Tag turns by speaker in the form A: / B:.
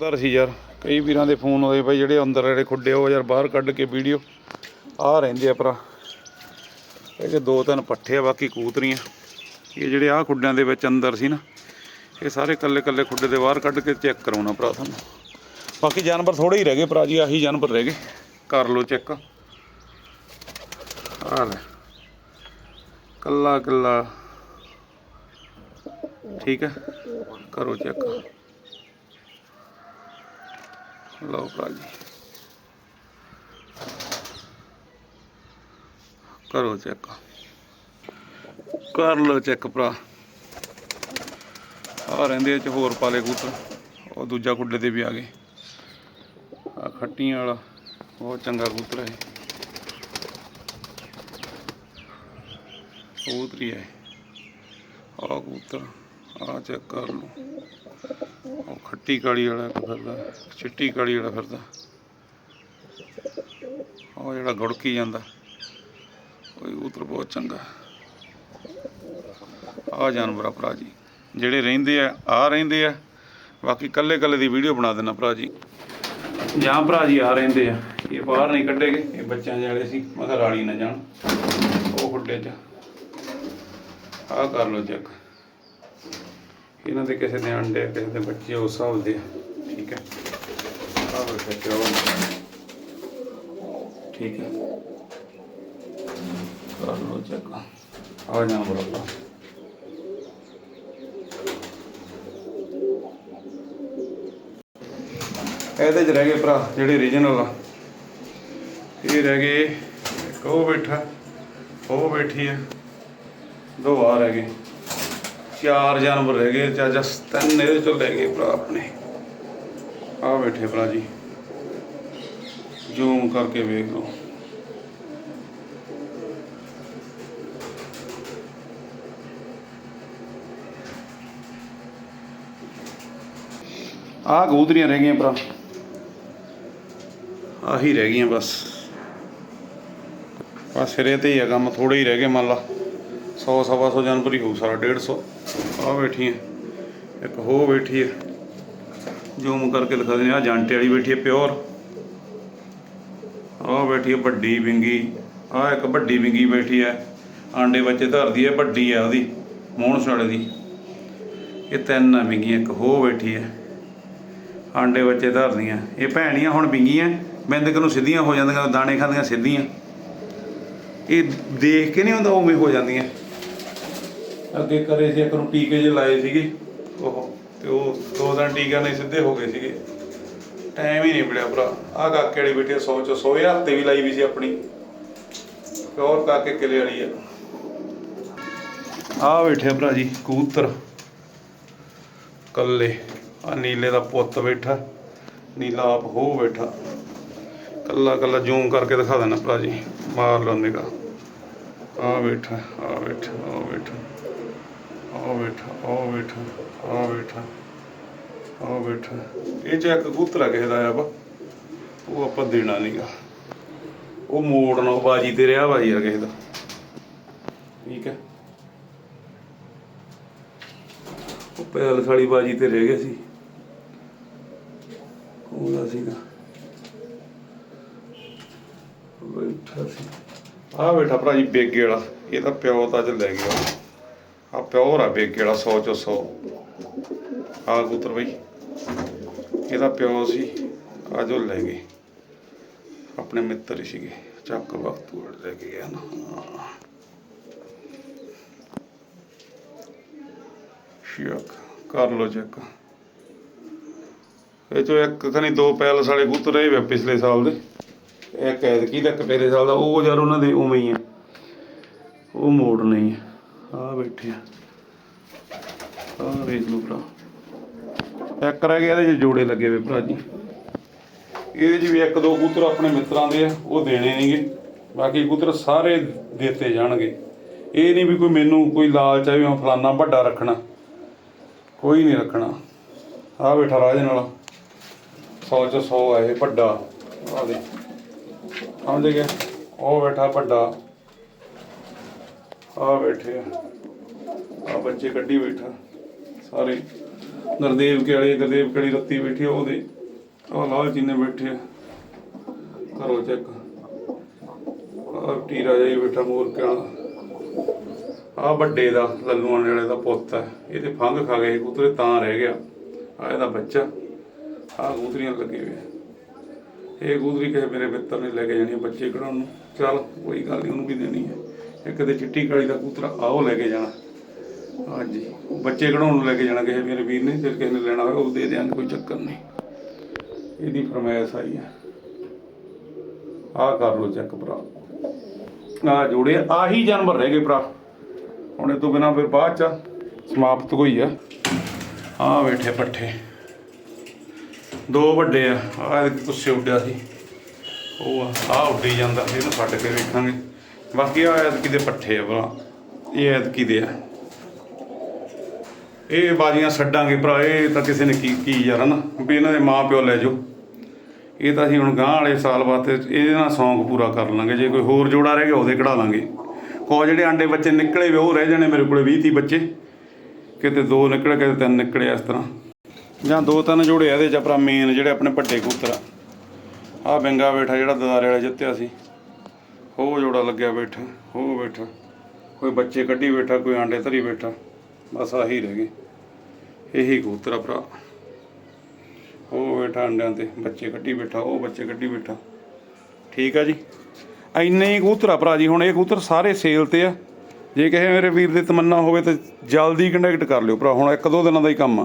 A: ਦਰ ਸੀ ਯਾਰ। ਕਈ ਵੀਰਾਂ ਦੇ ਫੋਨ ਹੋਏ ਭਾਈ ਜਿਹੜੇ ਅੰਦਰ ਜਿਹੜੇ ਖੁੱਡੇ ਉਹ ਯਾਰ ਬਾਹਰ ਕੱਢ ਕੇ ਵੀਡੀਓ ਆ ਰਹਿੰਦੇ ਆ ਭਰਾ। ਇਹ ਜੇ ਦੋ ਤਿੰਨ ਪੱਠੇ ਆ, ਬਾਕੀ ਕੂਤਰੀਆਂ। ਇਹ ਜਿਹੜੇ ਆ ਖੁੱਡਿਆਂ ਦੇ ਵਿੱਚ ਅੰਦਰ ਸੀ ਨਾ, ਇਹ ਸਾਰੇ ਕੱਲੇ ਕੱਲੇ ਖੁੱਡੇ ਦੇ ਬਾਹਰ ਕੱਢ ਕੇ ਚੈੱਕ ਕਰਾਉਣਾ ਭਰਾ ਤੁਹਾਨੂੰ। ਬਾਕੀ ਜਾਨਵਰ ਥੋੜੇ ਹੀ ਰਹਿ ਗਏ ਭਰਾ ਜੀ, ਆਹੀ ਜਾਨਵਰ ਰਹਿ ਗਏ। ਕਰ ਲਓ ਚੈੱਕ। ਆ ਲੈ। ਕੱਲਾ ਕੱਲਾ ਠੀਕ ਹੈ, ਕਰੋ ਚੈੱਕ। ਲਓ ਭਰਾ ਜੀ। ਕਰੋ ਚੈੱਕ। ਕਰ ਲਓ ਚੈੱਕ ਭਰਾ। ਆ ਰਹਿੰਦੇ ਚ ਹੋਰ ਪਾਲੇ ਕੂਤਰ ਉਹ ਦੂਜਾ ਕੁੱਡੇ ਤੇ ਵੀ ਆ ਗਏ। ਆ ਖੱਟੀਆਂ ਵਾਲਾ ਬਹੁਤ ਚੰਗਾ ਕੂਤਰ ਹੈ ਕਬੂਤਰੀ ਹੈ ਆ ਕਬੂਤਰ ਆ ਚੈੱਕ ਕਰ ਲਓ। ਉਹ ਖੱਟੀ ਕਾਲੀ ਵਾਲਾ ਇੱਕ ਫਿਰਦਾ, ਚਿੱਟੀ ਕਾਲੀ ਵਾਲਾ ਫਿਰਦਾ। ਉਹ ਜਿਹੜਾ ਗੁੜਕੀ ਜਾਂਦਾ ਉਹ ਕਬੂਤਰ ਬਹੁਤ ਚੰਗਾ। ਆ ਜਾਨਵਰ ਆ ਭਰਾ ਜੀ, ਜਿਹੜੇ ਰਹਿੰਦੇ ਆ ਆ ਰਹਿੰਦੇ ਆ। ਬਾਕੀ ਕੱਲੇ ਕੱਲੇ ਦੀ ਵੀਡੀਓ ਬਣਾ ਦੇਣਾ ਭਰਾ ਜੀ। ਜਾਂ ਭਰਾ ਜੀ ਆ ਰਹਿੰਦੇ ਆ, ਇਹ ਬਾਹਰ ਨਹੀਂ ਕੱਢੇਗੇ, ਇਹ ਬੱਚਿਆਂ ਦੇ ਵਾਲੇ ਸੀ ਮਗਰ ਕਿਹਾ ਰਾਲੀ ਨਾ ਜਾਣ, ਉਹ ਖੁੱਡੇ 'ਚ। ਆ ਕਰ ਲਓ ਚੈੱਕ। ਇਹਨਾਂ ਦੇ ਕਿਸੇ ਦੇ ਅੰਡੇ, ਕਿਸੇ ਦੇ ਬੱਚੇ ਉਸ ਹਿਸਾਬ ਦੇ, ਠੀਕ ਹੈ। ਆ ਵੇਖੋ ਪਿਓ ਠੀਕ ਹੈ। ਕਰ ਲਓ ਚੈੱਕ ਆ ਜਾਣਾ ਬਰੋਬਰ ਇਹਦੇ ਚ ਰਹਿ ਗਏ ਭਰਾ, ਜਿਹੜੇ ਰੀਜਨਲ ਆ। ਇਹ ਰਹਿ ਗਏ, ਇੱਕ ਉਹ ਬੈਠਾ, ਉਹ ਬੈਠੀ ਆ। ਦੋ ਆ ਰਹਿ ਗਏ। ਚਾਰ ਜਾਨਵਰ ਰਹਿ ਗਏ ਚਾਚਾ ਤਿੰਨ ਇਹਦੇ ਚੋਂ ਲੈ ਗਏ ਭਰਾ ਆਪਣੇ। ਆ ਬੈਠੇ ਭਰਾ ਜੀ। ਜ਼ੂਮ ਕਰਕੇ ਵੇਖ ਲਓ। ਆਹ ਕਬੂਤਰੀਆਂ ਰਹਿ ਗਈਆਂ ਭਰਾ। ਆਹੀ ਰਹਿ ਗਈਆਂ ਬਸ। ਬਸ ਸਿਰੇ ਤੇ ਹੀ ਆ ਕੰਮ ਥੋੜੇ ਹੀ ਰਹਿ ਗਏ ਮੰਨ ਲਾ। 100 ਸਵਾ ਸੌ ਜਾਨਵਰ ਹੀ ਹੋਊ ਸਾਰਾ 150 ਆ ਬੈਠੀ ਹੈ। ਇੱਕ ਹੋ ਬੈਠੀ ਹੈ। ਜ਼ੂਮ ਕਰਕੇ ਦਿਖਾ ਦਿੰਦੇ ਆ, ਜਾਂਟੇ ਵਾਲੀ ਬੈਠੀ ਹੈ, ਪਿਓਰ। ਆ ਬੈਠੀ ਹੈ, ਵੱਡੀ ਵਿੰਗੀ। ਆ ਇੱਕ ਵੱਡੀ ਵਿੰਗੀ ਬੈਠੀ ਹੈ। ਆਂਡੇ ਬੱਚੇ ਧਰਦੀ ਹੈ, ਵੱਡੀ ਹੈ ਉਹਦੀ ਮੋਹਣ ਸਾਲੇ ਦੀ। ਇਹ ਤਿੰਨ ਆ ਵਿੰਗੀਆਂ, ਇੱਕ ਹੋ ਬੈਠੀ ਹੈ। ਆਂਡੇ ਬੱਚੇ ਧਰਦੀਆਂ। ਇਹ ਭੈਣੀਆਂ ਹੁਣ ਵਿੰਗੀਆਂ ਬਿੰਦਕ ਨੂੰ ਸਿੱਧੀਆਂ ਹੋ ਜਾਂਦੀਆਂ, ਦਾਣੇ ਖਾਂਦੀਆਂ ਸਿੱਧੀਆਂ। ਇਹ ਦੇਖ ਕੇ ਨਹੀਂ ਹੁੰਦਾ ਉਵੇਂ ਹੋ ਜਾਂਦੀਆਂ। ਅੱਗੇ ਕਰੇ ਸੀ, ਇੱਕ ਨੂੰ ਟੀਕੇ ਜੇ ਲਾਏ ਸੀਗੇ। ਉਹ, ਤੇ ਉਹ ਦੋ ਦਿਨ ਟੀਕਾ ਨਹੀਂ ਸਿੱਧੇ ਹੋ ਗਏ ਸੀਗੇ। ਟਾਈਮ ਹੀ ਨਹੀਂ ਮਿਲਿਆ ਭਰਾ। ਆ ਕਾਕੇ ਵਾਲੀ ਬੇਟੀ 100 ਚ 100 ਹਜ਼ਾਰ ਵੀ ਲਾਈ ਵੀ ਸੀ ਆਪਣੀ। ਪਿਓਰ ਕਾਕੇ ਕਿਲੇ ਵਾਲੀ ਆ। ਆ ਬੈਠੇ ਆ ਭਰਾ ਜੀ, ਕਬੂਤਰ। ਕੱਲੇ ਆ ਨੀਲੇ ਦਾ ਪੁੱਤ ਬੈਠਾ, ਨੀਲਾ ਆਪ ਹੋ ਬੈਠਾ। ਕੱਲਾ ਕੱਲਾ ਜ਼ੂਮ ਕਰਕੇ ਦਿਖਾ ਦੇਣਾ ਭਰਾ ਜੀ। ਮਾਰ ਲਓ ਨਿਗਾ ਆ ਬੈਠਾ ਆ ਬੈਠਾ ਆ ਬੈਠਾ। ਆ ਬੈਠਾ ਆ ਬੈਠਾ ਆ ਬੈਠਾ ਆ ਬੈਠਾ। ਇਹ ਚ ਇੱਕ ਕਬੂਤਰ ਆ ਕਿਸੇ ਦਾ ਆ ਵਾ। ਉਹ ਆਪਾਂ ਦੇਣਾ ਨਹੀਂਗਾ ਉਹ ਮੋੜਨਾ ਉਹ ਬਾਜੀ ਤੇ ਰਿਹਾ ਵਾ ਯਾਰ ਕਿਸੇ ਦਾ। ਠੀਕ ਹੈ। ਉਹ ਪੈਲਸ ਵਾਲੀ ਬਾਜੀ ਤੇ ਰਹਿ ਗਿਆ ਸੀ। ਉਹਦਾ ਸੀਗਾ? ਬੈਠਾ ਸੀ। ਆ ਬੈਠਾ ਭਰਾ ਜੀ, ਬੇਗੇ ਵਾਲਾ। ਇਹ ਤਾਂ ਪਿਓ ਤਾਂ ਅੱਜ ਲੈ ਗਿਆ। ਆ ਪਿਓਰ ਆ ਬੇਗੇ ਵਾਲਾ 100 ਚੋਂ 100 ਆ ਕਬੂਤਰ ਬਈ। ਇਹਦਾ ਪਿਓ ਸੀ ਅੱਜ ਉਹ ਲੈ ਗਏ। ਆਪਣੇ ਮਿੱਤਰ ਸੀਗੇ, ਚੱਕ ਵਕਤ ਉੜ ਲੈ ਗਏ ਗਿਆ ਨਾ। ਕਰ ਲੋ ਚੈੱਕ। ਇਹ ਚੋਂ ਇੱਕ ਖਣੀ ਦੋ ਪੈਲਸ ਵਾਲੇ ਕਬੂਤਰ ਰਹੇ ਵੇ ਪਿਛਲੇ ਸਾਲ ਦੇ। ਇਹ ਐਤਕੀ ਦਾ ਇੱਕ ਪਿਛਲੇ ਸਾਲ ਦਾ, ਉਹ ਯਾਰ ਉਹਨਾਂ ਦੇ ਉਵੇਂ ਹੀ ਆ। ਉਹ ਮੋੜ ਨਹੀਂ ਆ। ਆ ਬੈਠੇ ਆ। ਆ ਵੇਖ ਲਓ ਭਰਾ। ਇੱਕ ਰਹਿ ਗਿਆ ਇਹਦੇ 'ਚ ਜੋੜੇ ਲੱਗੇ ਵੇ ਭਰਾ ਜੀ। ਇਹਦੇ 'ਚ ਵੀ ਇੱਕ ਦੋ ਕਬੂਤਰ ਆਪਣੇ ਮਿੱਤਰਾਂ ਦੇ ਆ, ਉਹ ਦੇਣੇ ਨਹੀਂਗੇ ਬਾਕੀ ਕਬੂਤਰ ਸਾਰੇ ਦਿੱਤੇ ਜਾਣਗੇ। ਇਹ ਨਹੀਂ ਵੀ ਕੋਈ ਮੈਨੂੰ ਕੋਈ ਲਾਲਚ ਆ ਵੀ ਮੈਂ ਫਲਾਨਾ ਵੱਡਾ ਰੱਖਣਾ। ਕੋਈ ਨਹੀਂ ਰੱਖਣਾ। ਆ ਬੈਠਾ ਰਾਜ ਨਾਲ। 100 ਚ 100 ਆ ਇਹ ਵੱਡਾ। ਆ ਦੇ ਸਮਝ ਗਿਆ? ਉਹ ਬੈਠਾ ਵੱਡਾ। ਆ ਬੈਠੇ ਆ। ਆ ਬੱਚੇ ਕੱਢੀ ਬੈਠਾ। ਸਾਰੇ ਨਰਦੇਵ ਕੇ ਵਾਲੇ, ਗੁਰਦੇਵ ਕੇ ਵਾਲੀ ਰੱਤੀ ਬੈਠੀ ਉਹਦੇ। ਉਹ ਲਾਲ ਜੀ ਨੇ ਬੈਠੇ ਆ। ਕਰੋ ਚੈੱਕ। ਆ ਟੀਰਾ ਜਾਈ ਬੈਠਾ ਮੋਰ ਕਾ ਆ ਵੱਡੇ ਦਾ ਲੱਲੂਆਂ ਵਾਲੇ ਦਾ ਪੁੱਤ ਹੈ ਇਹਦੇ ਫੰਗ ਖਾ ਗਏ ਕਬੂਤਰੇ ਤਾਂ ਰਹਿ ਗਿਆ। ਆ ਇਹਦਾ ਬੱਚਾ। ਆ ਕਬੂਤਰੀਆਂ ਲੱਗੇ ਹੋਏ ਇਹ ਕਬੂਤਰੀ ਕਿਸੇ ਮੇਰੇ ਮਿੱਤਰ ਨੇ ਲੈ ਕੇ ਜਾਣੀ ਬੱਚੇ ਕਢਾਉਣ ਨੂੰ। ਚੱਲ, ਕੋਈ ਗੱਲ ਨਹੀਂ ਉਹਨੂੰ ਵੀ ਦੇਣੀ ਹੈ ਇੱਕ ਤੇ ਚਿੱਟੀ ਕਾਲੀ ਦਾ ਕੂਤਰਾ ਆ ਲੈ ਕੇ ਜਾਣਾ। ਹਾਂਜੀ ਬੱਚੇ ਕਢਾਉਣ ਨੂੰ ਲੈ ਕੇ ਜਾਣਾ, ਕਿਸੇ ਮੇਰੇ ਵੀਰ ਨੇ ਜੇ ਕਿਸੇ ਨੇ ਲੈਣਾ ਹੋਵੇ, ਉਹ ਦੇ ਦਿਆਂਗੇ, ਕੋਈ ਚੱਕਰ ਨਹੀਂ। ਇਹਦੀ ਫਰਮਾਇਸ਼ ਆਈ ਆ। ਆਹ ਕਰ ਲਓ ਚੈੱਕ ਭਰਾ। ਆ ਜੋੜੇ ਆਹੀ ਜਾਨਵਰ ਰਹਿ ਗਏ ਭਰਾ। ਹੁਣ ਇਹ ਤੋਂ ਬਿਨਾ ਫਿਰ ਬਾਅਦ ਚ ਸਮਾਪਤ ਹੋਈ ਆ। ਆ ਬੈਠੇ ਪੱਠੇ। ਦੋ ਵੱਡੇ ਆ ਆ ਕੁੱਸੇ ਉੱਡਿਆ ਸੀ। ਉਹ ਆ ਆ ਉੱਡੀ ਜਾਂਦਾ ਸੀ ਇਹਨੂੰ ਛੱਡ ਕੇ ਵੇਖਾਂਗੇ। ਬਾਕੀ ਆ ਐਤਕੀ ਦੇ ਪੱਠੇ ਆ ਭਰਾ ਇਹ ਐਤਕੀ ਦੇ ਆ। ਇਹ ਬਾਜੀਆਂ ਛੱਡਾਂਗੇ ਭਰਾ, ਇਹ ਤਾਂ ਕਿਸੇ ਨੇ ਕੀ ਕੀ ਯਾਰ ਨਾ ਵੀ ਇਹਨਾਂ ਦੇ ਮਾਂ ਪਿਓ ਲੈ ਜਾਓ। ਇਹ ਤਾਂ ਅਸੀਂ ਹੁਣ ਗਾਂ ਵਾਲੇ ਸਾਲ ਵਾਸਤੇ ਇਹਦੇ ਨਾਲ ਸੌਂਗ ਪੂਰਾ ਕਰ ਲਾਂਗੇ। ਜੇ ਕੋਈ ਹੋਰ ਜੋੜਾ ਰਹਿ ਗਿਆ, ਉਹਦੇ ਕਢਾ ਲਾਂਗੇ। ਕੋ ਜਿਹੜੇ ਆਂਡੇ ਬੱਚੇ ਨਿਕਲੇ ਵੇ, ਉਹ ਰਹਿ ਜਾਣੇ ਮੇਰੇ ਕੋਲੇ 20 30 ਬੱਚੇ। ਕਿਤੇ ਦੋ ਨਿਕਲੇ, ਕਿਤੇ ਤਿੰਨ ਨਿਕਲੇ ਇਸ ਤਰ੍ਹਾਂ। ਜਾਂ ਦੋ ਤਿੰਨ ਜੋੜੇ ਇਹਦੇ ਚ ਆਪਣਾ ਮੇਨ ਜਿਹੜੇ ਆਪਣੇ ਵੱਡੇ ਕਬੂਤਰ ਆ। ਆਹ ਬੈਂਗਾ ਬੈਠਾ ਜਿਹੜਾ ਦਦਾਰੇ ਵਾਲਾ ਜਿੱਤਿਆ ਸੀ। ਹੋ ਜੋੜਾ ਲੱਗਿਆ ਬੈਠਾ, ਹੋ ਬੈਠਾ। ਕੋਈ ਬੱਚੇ ਕੱਢੀ ਬੈਠਾ, ਕੋਈ ਆਂਡੇ ਧਰੀ ਬੈਠਾ, ਬਸ ਆਹੀ ਰਹਿ ਗਏ। ਇਹੀ ਕਬੂਤਰ ਆ ਭਰਾ। ਉਹ ਬੈਠਾ ਅੰਡਿਆਂ ਤੇ, ਬੱਚੇ ਕੱਢੀ ਬੈਠਾ, ਉਹ ਬੱਚੇ ਕੱਢੀ ਬੈਠਾ। ਠੀਕ ਆ ਜੀ? ਇੰਨੇ ਹੀ ਕਬੂਤਰ ਆ ਭਰਾ ਜੀ, ਹੁਣ ਇਹ ਕਬੂਤਰ ਸਾਰੇ ਸੇਲ ਤੇ ਆ। ਜੇ ਕਿਸੇ ਮੇਰੇ ਵੀਰ ਦੀ ਤਮੰਨਾ ਹੋਵੇ ਤਾਂ ਜਲਦੀ ਕੰਟੈਕਟ ਕਰ ਲਿਓ ਭਰਾ, ਹੁਣ ਇੱਕ ਦੋ ਦਿਨਾਂ ਦਾ ਹੀ ਕੰਮ ਆ।